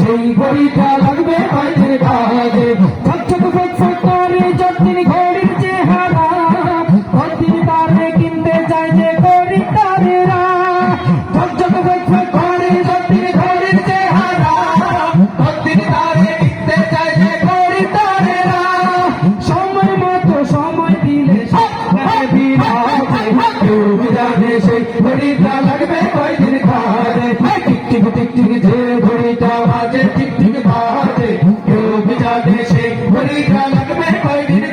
সেই ঘড়িটা লাগবে বাইরের কাজে টিক যে ঘড়িটা বাজে বাজে। কেউ লাগবে কয়দিন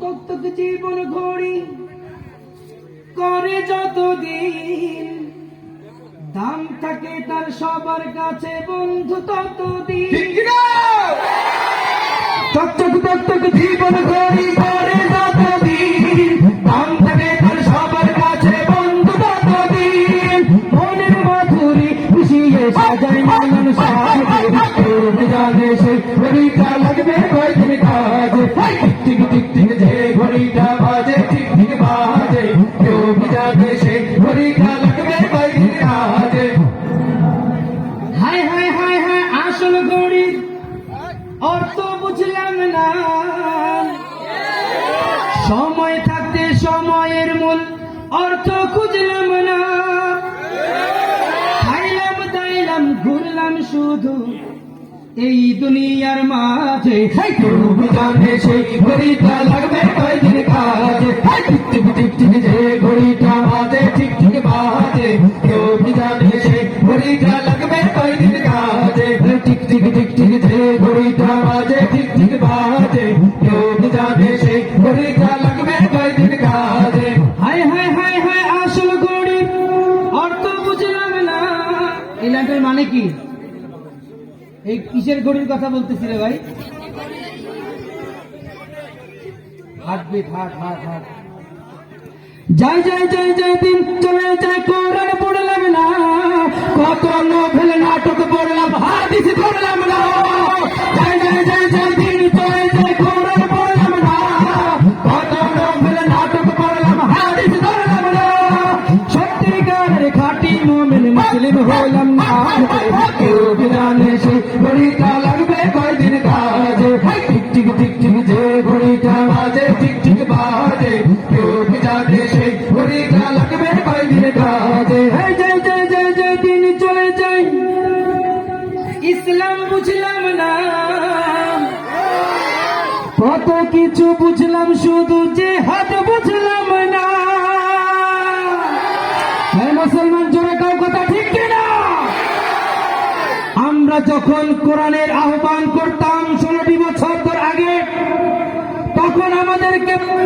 তক তক জীবন ঘড়ি করে যতদিন। দাম থাকে তার সবার কাছে বন্ধু ততদিন। চকচক চকচক জীবন ঘড়ি কয়দিন কাজে টিক টিক টিক যে ঘড়িটা বাজে ঠিক ঠিক বাজে। কেউ জানে সে ঘড়িটা লাগবে কয়দিন কাজে হায় হায় হায় হায়, আসল ঘড়ির অর্থ বুঝলাম না। সময় থাকতে সময়ের মূল অর্থ খুঁজলাম না। খাইলাম, দাইলাম, ঘুরলাম শুধু এই দুনিয়ার মাঝে কেউ জানে সেই ঘড়িটা লাগবে কয়দিন কাজে। টিক টিক টিক যে ঘড়িটা বাজে ঠিক ঠিক বাজে। কেউ জানে সেই ঘড়িটা লাগবে কয়দিন কাজে। টিক টিক টিক টিক যে ঘড়িটা বাজে ঠিক ঠিক বাজে। কেউ জানে সেই ঘড়িটা লাগবে কয়দিন কাজে। হায় হায় হায় হায় আসল ঘড়ি অর্থ বুঝলাম না। এই লাইনটার মানে কি? এই কিসের ঘড়ির কথা বলতেছি রে ভাই? হার্টবিট হার্ট হার্ট হার্ট যাই যাই যাই যাই, দিন চলে যায় কোরআন পড়লাম না। কত নোভেল নাটক পড়লাম হাদিস পড়লাম না। যাই যাই যাই যাই, দিন চলে যাই কোরআন পড়লাম না। কত নোভেল নাটক পড়লাম হাদিস পড়লাম না। সত্যিকারের খাঁটি মোমেন মুসলিম হলাম না। কত কিছু বুঝলাম, শুধু যে বুঝলাম না। হ্যাঁ মুসলমান কথা ঠিক আমরা যখন কোরআনের আহ্বান করতাম ষোলোটি que